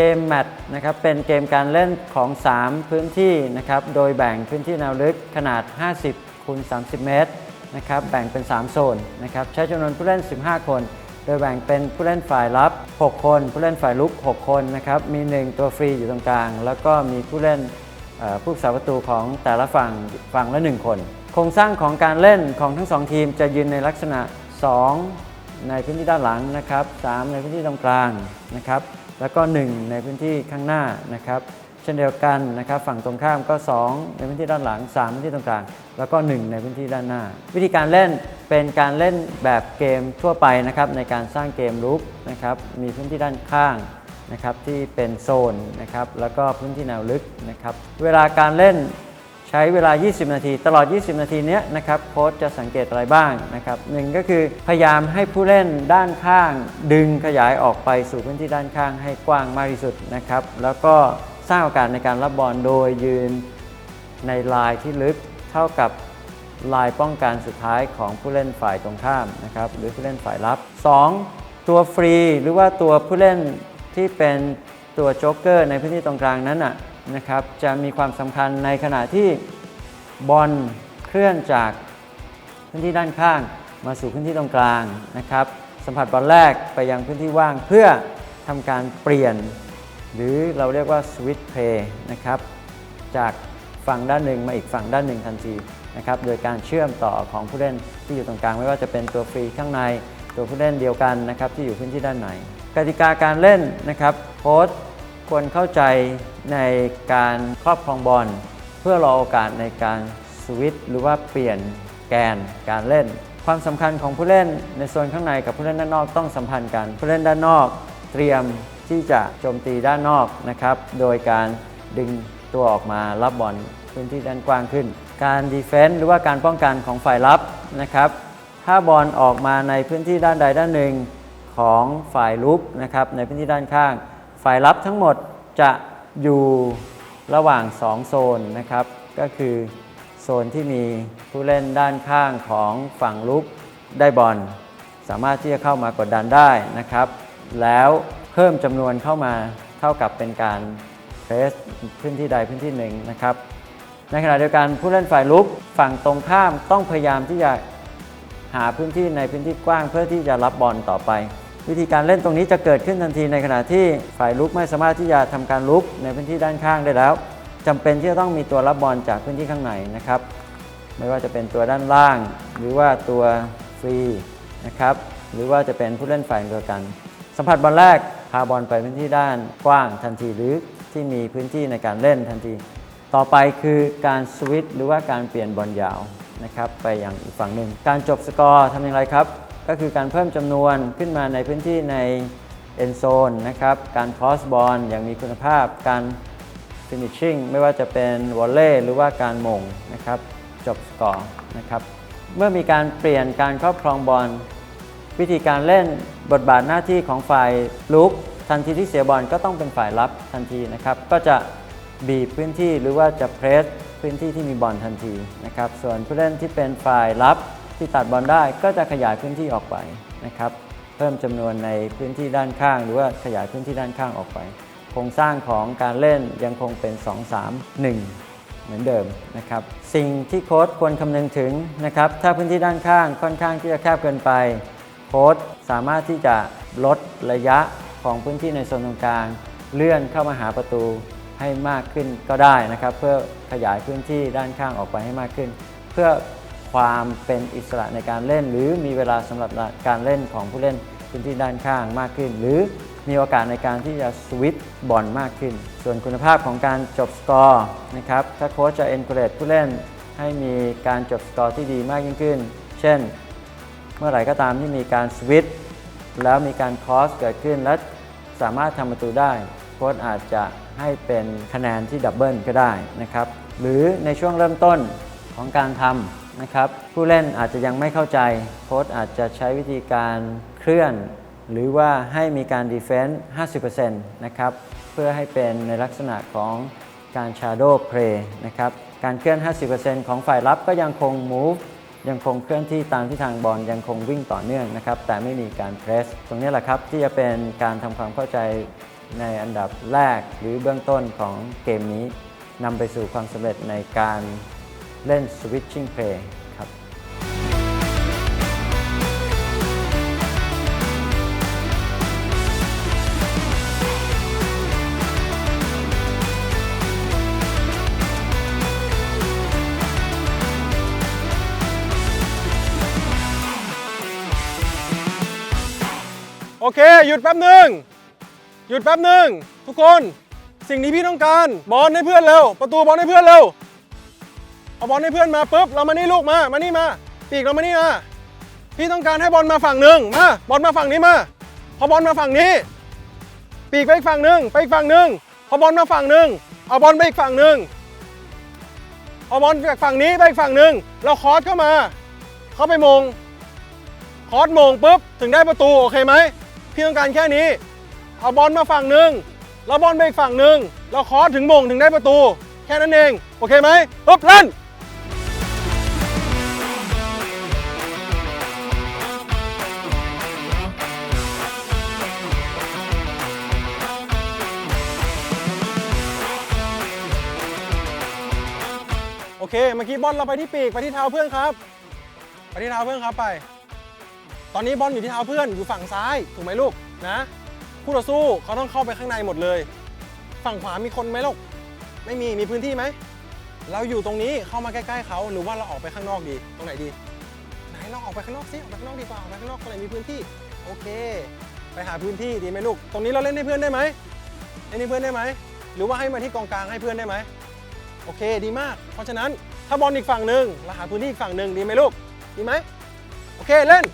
เกมแมตช์นะครับเป็นเกมการเล่นของ 3 พื้นที่นะครับโดยแบ่งพื้นที่แนวลึกขนาด 50คูณ30 เมตรนะครับแบ่งเป็น 3 โซนนะครับใช้จำนวนผู้เล่น 15 คน โดยแบ่งเป็นผู้เล่นฝ่ายรับ 6 คน ผู้เล่นฝ่ายลุก 6 คนนะครับมี 1 ตัวฟรีอยู่ตรงกลาง แล้วก็มีผู้เล่นผู้รักษาประตูของแต่ละฝั่งฝั่งละ 1 คน โครงสร้างของการเล่นของทั้ง 2 ทีมจะยืนในลักษณะ 2 ในพื้นที่ด้านหลังนะครับ3ในพื้นที่ตรงกลางนะครับ แล้วก็ 1 ในพื้นที่ข้างหน้านะครับเช่นเดียวกันนะครับฝั่งตรงข้ามก็ 2 ในพื้นที่ด้านหลัง 3 พื้นที่ตรงกลาง แล้วก็ 1 ในพื้นที่ด้านหน้า วิธีการเล่นเป็นการเล่นแบบเกมทั่วไปนะครับในการสร้างเกมลุกนะครับมีพื้นที่ด้านข้างนะครับที่เป็นโซนนะครับแล้วก็พื้นที่แนวลึกนะครับเวลาการเล่น ใช้เวลา 20 นาที ตลอด 20 นาทีนี้นะครับโค้ชจะสังเกตอะไรบ้างนะครับหนึ่งก็คือพยายามให้ผู้เล่นด้านข้าง ดึงขยายออกไปสู่พื้นที่ด้านข้างให้กว้างมากที่สุดนะครับแล้วก็สร้างโอกาสในการรับบอลโดยยืนในลายที่ลึกเท่ากับลายป้องกันสุดท้ายของผู้เล่นฝ่ายตรงข้ามนะครับหรือผู้เล่นฝ่ายรับ 2. ตัวฟรีหรือว่าตัวผู้เล่นที่เป็นตัวโจ๊กเกอร์ในพื้นที่ตรงกลางนั้นน่ะ นะครับจะมีความสำคัญในขณะที่บอลเคลื่อนจากพื้นที่ด้านข้างมาสู่พื้นที่ตรงกลางนะครับ สัมผัสบอลแรกไปยังพื้นที่ว่างเพื่อทำการเปลี่ยน หรือเราเรียกว่าสวิตช์เพย์นะครับจากฝั่งด้านหนึ่งมาอีกฝั่งด้านหนึ่งทันทีนะครับโดยการเชื่อมต่อของผู้เล่นที่อยู่ตรงกลาง ไม่ว่าจะเป็นตัวฟรีข้างในตัวผู้เล่นเดียวกันนะครับที่อยู่พื้นที่ด้านในกติกาการเล่นนะครับโค้ช ควรเข้าใจในการครอบครองบอลเพื่อรอโอกาสในการสวิตช์หรือว่าเปลี่ยนแกนการเล่น ความสำคัญของผู้เล่นในโซนข้างในกับผู้เล่นด้านนอกต้องสัมพันธ์กัน ผู้เล่นด้านนอกเตรียมที่จะโจมตีด้านนอกนะครับ โดยการดึงตัวออกมารับบอลพื้นที่ด้านกว้างขึ้น การดีเฟนต์หรือว่าการป้องกันของฝ่ายรับนะครับถ้าบอลออกมาในพื้นที่ด้านใดด้านหนึ่งของฝ่ายลุกนะครับในพื้นที่ด้านข้าง ฝ่ายรับทั้งหมดจะอยู่ระหว่าง 2 โซนนะครับ ก็คือโซนที่มีผู้เล่นด้านข้างของฝั่งลุกได้บอลสามารถที่จะเข้ามากดดันได้นะครับ แล้วเพิ่มจำนวนเข้ามาเท่ากับเป็นการเพรสพื้นที่ใดพื้นที่หนึ่งนะครับ ในขณะเดียวกันผู้เล่นฝ่ายลุกฝั่งตรงข้ามต้องพยายามที่จะหาพื้นที่ในพื้นที่กว้างเพื่อที่จะรับบอลต่อไป วิธีการเล่นตรงนี้จะเกิดขึ้นทันทีในขณะที่ฝ่ายลุกไม่สามารถที่จะทำการลุกในพื้นที่ด้านข้างได้แล้วจำเป็นที่จะต้องมีตัวรับบอลจากพื้นที่ข้างในนะครับ ไม่ว่าจะเป็นตัวด้านล่าง หรือว่าตัวฟรีนะครับหรือว่าจะเป็นผู้เล่นฝ่ายเดียวกัน สัมผัสบอลแรกพาบอลไปพื้นที่ด้านกว้างทันทีหรือที่มีพื้นที่ในการเล่นทันที ต่อไปคือการสวิตช์หรือว่าการเปลี่ยนบอลยาวนะครับไปอย่างอีกฝั่งหนึ่ง การจบสกอร์ทำอย่างไรครับ ก็คือการเพิ่มจำนวนขึ้นมาในพื้นที่ในเอนโซนนะครับ การครอสบอลอย่างมีคุณภาพ การ finishing ไม่ว่าจะเป็นวอลเล่หรือว่าการมงนะครับ จบสกอร์นะครับ เมื่อมีการเปลี่ยนการครอบครองบอลวิธีการเล่นบทบาทหน้าที่ของฝ่ายลุกทันทีที่เสียบอลก็ต้องเป็นฝ่ายรับทันทีนะครับ ก็จะบีบพื้นที่หรือว่าจะเพรสพื้นที่ที่มีบอลทันทีนะครับ ส่วนผู้เล่นที่เป็นฝ่ายรับ ที่ตัดบอลได้ก็จะขยายพื้นที่ออกไปนะครับ เพิ่มจำนวนในพื้นที่ด้านข้าง หรือว่าขยายพื้นที่ด้านข้างออกไป โครงสร้างของการเล่นยังคงเป็น 2 3 1 เหมือนเดิมนะครับ สิ่งที่โค้ชควรคำนึงถึงนะครับ ถ้าพื้นที่ด้านข้างค่อนข้างที่จะแคบเกินไป โค้ชสามารถที่จะลดระยะของพื้นที่ในโซนตรงกลาง เลื่อนเข้ามาหาประตูให้มากขึ้นก็ได้นะครับ เพื่อขยายพื้นที่ด้านข้างออกไปให้มากขึ้น เพื่อ ความเป็นอิสระในการเล่น หรือมีเวลาสำหรับการเล่นของผู้เล่นพื้นที่ด้านข้างมากขึ้น หรือมีโอกาสในการที่จะสวิตบอลมากขึ้น ส่วนคุณภาพของการจบสกอร์นะครับถ้าโค้ชจะ encourage ผู้เล่นให้มีการจบสกอร์ที่ดีมากยิ่งขึ้น เช่น เมื่อไหร่ก็ตามที่มีการสวิตแล้วมีการคอสเกิดขึ้นและสามารถทำประตูได้โค้ชอาจจะให้เป็นคะแนนที่ดับเบิลก็ได้นะครับ หรือในช่วงเริ่มต้นของการทำ นะครับผู้เล่นอาจจะยังไม่เข้าใจ โค้ชอาจจะใช้วิธีการเคลื่อน หรือว่าให้มีการดีเฟนซ์ 50%นะครับเพื่อให้เป็นในลักษณะของการ Shadow Play นะครับการเคลื่อน 50%ของฝ่ายรับก็ยังคง move ยังคงเคลื่อนที่ตามที่ทางบอลยังคงวิ่งต่อเนื่องนะครับ แต่ไม่มีการเพรส ตรงนี้แหละครับที่จะเป็นการทำความเข้าใจในอันดับแรกหรือเบื้องต้นของเกมนี้นำไปสู่ความสำเร็จในการ เล่น switching play ครับโอเค หยุดแป๊บหนึ่งหยุดแป๊บหนึ่งทุกคน สิ่งที่พี่ต้องการบอลให้เพื่อนเร็ว ประตูบอลให้เพื่อนเร็ว เอาบอลให้เพื่อนมาปุ๊บเรามานี่ลูกมามานี่มาปีกเรามานี่มาพี่ต้องการให้บอลมาฝั่งหนึ่งมาบอลมาฝั่งนี้มาพอบอลมาฝั่งนี้ ปีกไปอีกฝั่งหนึ่งไปอีกฝั่งหนึ่งพอบอลมาฝั่งหนึ่งเอาบอลไปอีกฝั่งหนึ่งเอาบอลจากฝั่งนี้ไปอีกฝั่งหนึ่งเราคอสเข้ามา เข้าไปมง คอสมงปุ๊บถึงได้ประตูโอเคไหมพี่ต้องการแค่นี้ เอาบอลมาฝั่งหนึ่งแล้วบอลไปอีกฝั่งหนึ่งแล้วคอสถึงมงถึงได้ประตู แค่นั้นเอง โอเคไหมปุ๊บเล่น โอเค เมื่อกี้บอลเราไปที่ปีกไปที่เท้าเพื่อนครับ ไปที่เท้าเพื่อนครับไป ตอนนี้บอลอยู่ที่เท้าเพื่อนอยู่ฝั่งซ้ายถูกไหมลูกนะคู่ต่อสู้เขาต้องเข้าไปข้างในหมดเลย ฝั่งขวามีคนไหมลูกไม่มีมีพื้นที่ไหมเราอยู่ตรงนี้เข้ามาใกล้ๆเขาหรือว่าเราออกไปข้างนอกดีตรงไหนดีไหนลองออกไปข้างนอกสิออกไปข้างนอกดีกว่าออกไปข้างนอกตรงไหนมีพื้นที่โอเค ไปหาพื้นที่ดีไหมลูก ตรงนี้เราเล่นให้เพื่อนได้ไหมเล่นให้เพื่อนได้ไหมหรือว่าให้มาที่กองกลางให้เพื่อนได้ไหม โอเคดีมาก เพราะฉะนั้นถ้าบอลอีกฝั่งหนึ่งเราหาพื้นที่อีกฝั่งหนึ่งดีไหมลูก ดีไหมโอเคเล่น